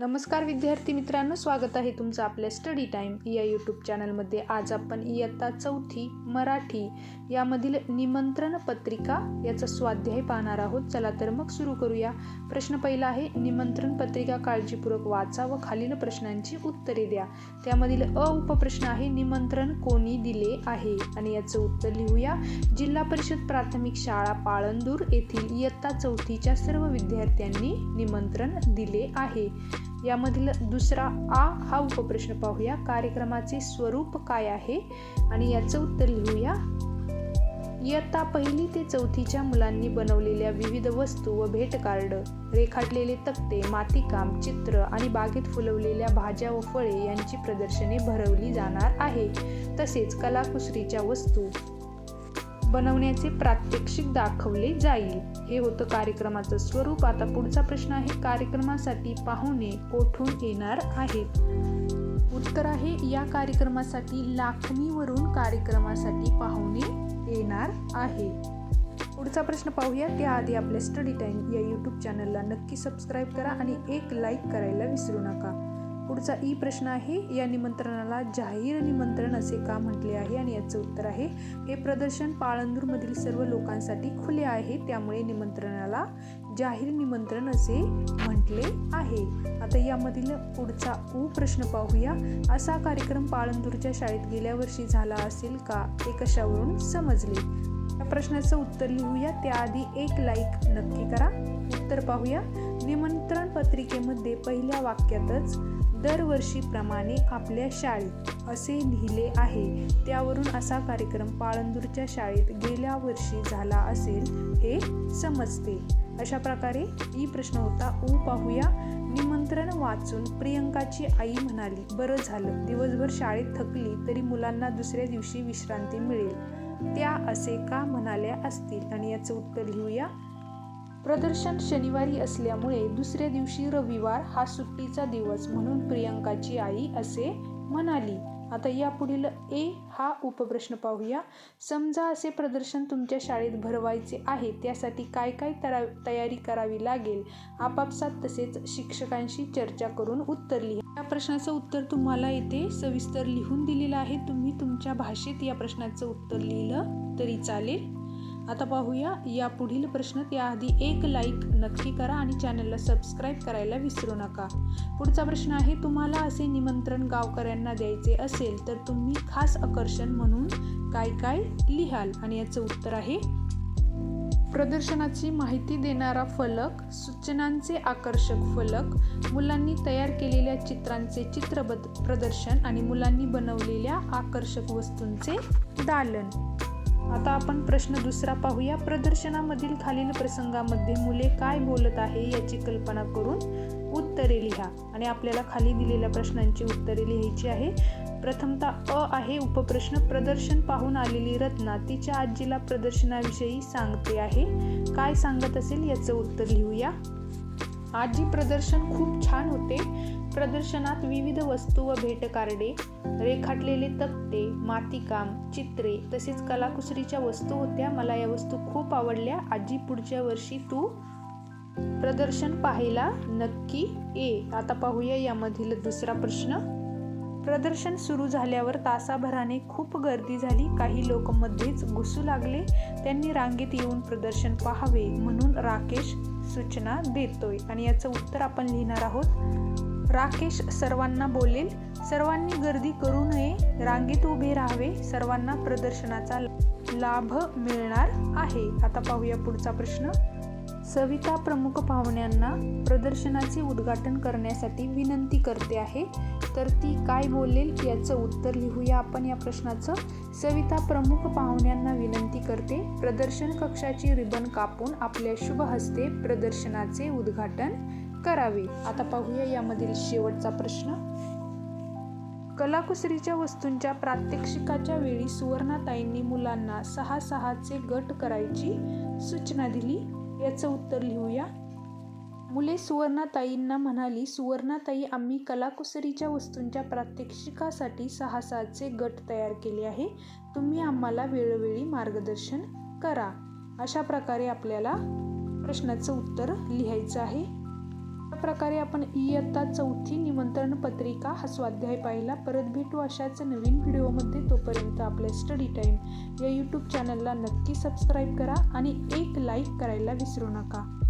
नमस्कार विद्यार्थी मित्रांनो स्वागत आहे तुमचं आपल्या स्टडी टाईम या यूट्यूब चॅनलमध्ये आज आपण इयत्ता चौथी मराठी यामधील निमंत्रण पत्रिका याचा स्वाध्याय पाहणार आहोत. चला तर मग सुरू करूया. प्रश्न पहिला आहे निमंत्रण पत्रिका काळजीपूर्वक वाचा व खालील प्रश्नांची उत्तरे द्या. त्यामधील अ उपप्रश्न आहे निमंत्रण कोणी दिले आहे? आणि याचं उत्तर लिहूया. जिल्हा परिषद प्राथमिक शाळा पाळंदूर येथील इयत्ता चौथीच्या सर्व विद्यार्थ्यांनी निमंत्रण दिले आहे. यामधील दुसरा आ हा उपप्रश्न पाहूया. कार्यक्रमाचे स्वरूप काय आहे? आणि याचं उत्तर लिहूया. इयत्ता पहिली ते चौथीच्या मुलांनी बनवलेल्या विविध वस्तू व भेटकार्ड रेखाटलेले तक्ते मातीकाम चित्र आणि बागेत फुलवलेल्या भाज्या व फळे यांची प्रदर्शने भरवली जाणार आहे. तसेच कलाकुसरीच्या वस्तू बनवण्याचे प्रात्यक्षिक दाखवले जाईल. हे होतं कार्यक्रमाचं स्वरूप. आता पुढचा प्रश्न आहे कार्यक्रमासाठी पाहुणे कोठून येणार आहेत? उत्तर आहे या कार्यक्रमासाठी लाखणीवरून कार्यक्रमासाठी पाहुणे येणार आहे पुढचा प्रश्न पाहूया. त्याआधी आपल्या स्टडी टाईम या यूट्यूब चॅनलला नक्की सबस्क्राईब करा आणि एक लाईक करायला विसरू नका. पुढचा ई प्रश्न आहे. या निमंत्रणाला जाहीर निमंत्रण असे का म्हटले आहे आणि याचं उत्तर आहे. हे प्रदर्शन पाळंदूरमधील सर्व लोकांसाठी खुले आहे. त्यामुळे निमंत्रणाला जाहीर निमंत्रण असे म्हटले आहे. आता यामधील पुढचा उ प्रश्न पाहूया. असा कार्यक्रम पाळंदूरच्या शाळेत गेल्या वर्षी झाला असेल का? ते कशावरून समजले? या प्रश्नाचं उत्तर लिहूया. त्याआधी एक लाईक नक्की करा. उत्तर पाहूया. निमंत्रण पत्रिकेमध्ये पहिल्या वाक्यातच दरवर्षीप्रमाणे आपल्या शाळेत असे लिहिले आहे. त्यावरून असा कार्यक्रम पाळंदूरच्या शाळेत गेल्या वर्षी झाला असेल हे समजते. अशा प्रकारे ई प्रश्न होता. ऊ पाहूया. निमंत्रण वाचून प्रियंकाची आई म्हणाली बरं झालं. दिवसभर शाळेत थकली तरी मुलांना दुसऱ्या दिवशी विश्रांती मिळेल. त्या असे का म्हणाल्या असतील? आणि याचं उत्तर लिहूया. प्रदर्शन शनिवारी असल्यामुळे दुसऱ्या दिवशी रविवार हा सुट्टीचा दिवस म्हणून प्रियंकाची आई असे म्हणाली. आता यापुढील ए हा उपप्रश्न पाहूया. समजा असे प्रदर्शन तुमच्या शाळेत भरवायचे आहे त्यासाठी काय काय तरा तयारी करावी लागेल? आपापसात तसेच शिक्षकांशी चर्चा करून उत्तर लिहा. या प्रश्नाचं उत्तर तुम्हाला येथे सविस्तर लिहून दिलेलं आहे. तुम्ही तुमच्या भाषेत या प्रश्नाचं उत्तर लिहिलं तरी चालेल. आता पाहूया या पुढील प्रश्न त्याआधी एक लाईक नक्की करा आणि चॅनलला सबस्क्राईब करायला विसरू नका. पुढचा प्रश्न आहे तुम्हाला असे निमंत्रण गावकऱ्यांना द्यायचे असेल तर तुम्ही खास आकर्षण म्हणून काय काय लिहाल? आणि याचं उत्तर आहे प्रदर्शनाची माहिती देणारा फलक सूचनांचे आकर्षक फलक मुलांनी तयार केलेल्या चित्रांचे चित्रबद प्रदर्शन आणि मुलांनी बनवलेल्या आकर्षक वस्तूंचे दालन. आता आपण प्रश्न दुसरा पाहूया. प्रदर्शनामधील खालील प्रसंगामध्ये मुले काय बोलत आहे याची कल्पना करून उत्तरे लिहा. आणि आपल्याला खाली दिलेल्या प्रश्नांची उत्तरे लिहायची आहे. प्रथमतः अ आहे उपप्रश्न. प्रदर्शन पाहून आलेली रत्ना तिच्या आजीला प्रदर्शनाविषयी सांगते आहे. काय सांगत असेल याचं उत्तर लिहूया. आजी प्रदर्शन खूप छान होते. प्रदर्शनात विविध वस्तू व भेटकार्डे रेखाटलेले तक्ते मातीकाम चित्रे तसेच कलाकुसरीच्या वस्तू होत्या. मला या वस्तू खूप आवडल्या. आजी पुढच्या वर्षी तू प्रदर्शन पाहायला नक्की ये. आता पाहूया यामधील दुसरा प्रश्न. प्रदर्शन सुरू झाल्यावर तासाभराने खूप गर्दी झाली. काही लोक मध्येच घुसू लागले. त्यांनी रांगेत येऊन प्रदर्शन पाहावे म्हणून राकेश सूचना देतोय. आणि याचं उत्तर आपण लिहिणार आहोत. राकेश सर्वांना बोलेल. सर्वांनी गर्दी करू नये. रांगेत उभे राहावे. सर्वांना प्रदर्शनाचा लाभ मिळणार आहे. आता पाहूया पुढचा प्रश्न. सविता प्रमुख पाहुण्यांना प्रदर्शनाचे उद्घाटन करण्यासाठी विनंती करते आहे. तर ती काय बोलेल याचं उत्तर लिहूया आपण या प्रश्नाचं. सविता प्रमुख पाहुण्यांना विनंती करते प्रदर्शन कक्षाची रिबन कापून आपल्या शुभ हस्ते प्रदर्शनाचे उद्घाटन करावे. आता पाहूया यामधील शेवटचा प्रश्न. कलाकुसरीच्या वस्तूंच्या प्रात्यक्षिकाच्या वेळी सुवर्णाताईंनी मुलांना सहा सहाचे गट करायची सूचना दिली. याचं उत्तर लिहूया. मुले सुवर्णाताईंना म्हणाली सुवर्णाताई आम्ही कलाकुसरीच्या वस्तूंच्या प्रात्यक्षिकासाठी सहा सहाचे गट तयार केले आहे. तुम्ही आम्हाला वेळोवेळी मार्गदर्शन करा. अशा प्रकारे आपल्याला प्रश्नाचं उत्तर लिहायचं आहे. प्रकारे आपण इयत्ता चौथी निमंत्रण पत्रिका हा स्वाध्याय पाहिला. परत भेटू अशाच नवीन व्हिडिओमध्ये. तोपर्यंत आपल्या स्टडी टाईम या यूट्यूब चॅनलला नक्की सबस्क्राईब करा आणि एक लाईक करायला विसरू नका.